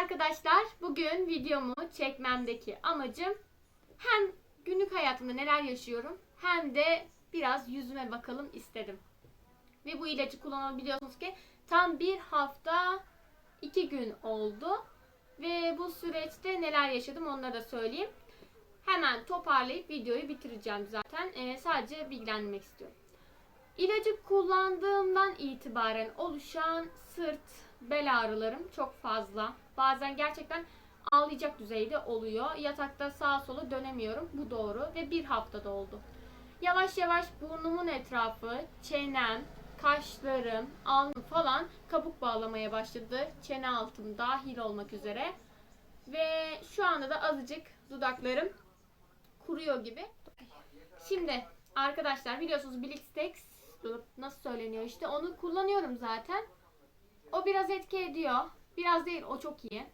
arkadaşlar. Bugün videomu çekmemdeki amacım hem günlük hayatımda neler yaşıyorum hem de biraz yüzüme bakalım istedim. Ve bu ilacı kullanabiliyorsunuz ki tam bir hafta iki gün oldu. Ve bu süreçte neler yaşadım onları da söyleyeyim. Hemen toparlayıp videoyu bitireceğim zaten. Ee, sadece bilgilendirmek istiyorum. İlacı kullandığımdan itibaren oluşan sırt, bel ağrılarım çok fazla. Bazen gerçekten ağlayacak düzeyde oluyor. Yatakta sağa sola dönemiyorum. Bu doğru ve bir haftada oldu. Yavaş yavaş burnumun etrafı, çenem, kaşlarım, alnım falan kabuk bağlamaya başladı. Çene altım dahil olmak üzere. Ve şu anda da azıcık dudaklarım kuruyor gibi. Şimdi arkadaşlar biliyorsunuz Blixtex nasıl söyleniyor işte onu kullanıyorum zaten. O biraz etki ediyor. Biraz değil o çok iyi.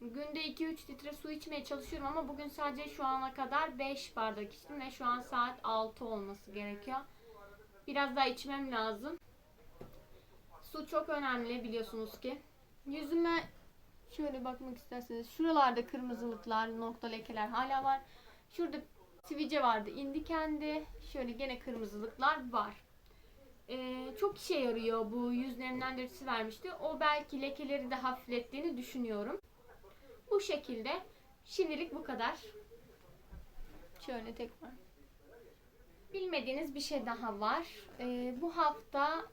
Günde 2-3 litre su içmeye çalışıyorum ama bugün sadece şu ana kadar 5 bardak içtim ve şu an saat 6 olması gerekiyor. Biraz daha içmem lazım. Su çok önemli biliyorsunuz ki. Yüzüme şöyle bakmak isterseniz şuralarda kırmızılıklar, nokta lekeler hala var. Şurada sivilce vardı, indi kendi. Şöyle gene kırmızılıklar var. Ee, çok işe yarıyor bu yüz nemlendiricisi vermişti. O belki lekeleri de hafiflettiğini düşünüyorum. Bu şekilde. Şimdilik bu kadar. Şöyle tekrar. Bilmediğiniz bir şey daha var. Ee, bu hafta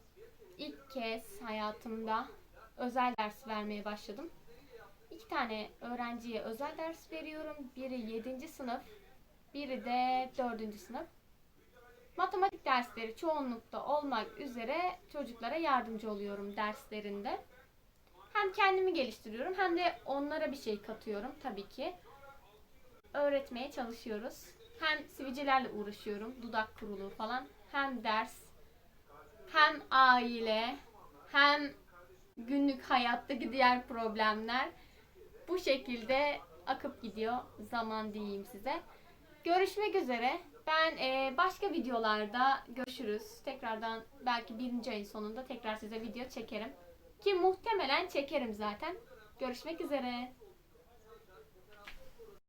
ilk kez hayatımda özel ders vermeye başladım. İki tane öğrenciye özel ders veriyorum. Biri 7. sınıf, biri de 4. sınıf. Matematik dersleri çoğunlukta olmak üzere çocuklara yardımcı oluyorum derslerinde. Hem kendimi geliştiriyorum hem de onlara bir şey katıyorum tabii ki. Öğretmeye çalışıyoruz. Hem sivilcelerle uğraşıyorum, dudak kuruluğu falan. Hem ders, hem aile, hem günlük hayattaki diğer problemler. Bu şekilde akıp gidiyor zaman diyeyim size. Görüşmek üzere. Ben e, başka videolarda görüşürüz. Tekrardan belki birinci ayın sonunda tekrar size video çekerim. Ki muhtemelen çekerim zaten. Görüşmek üzere.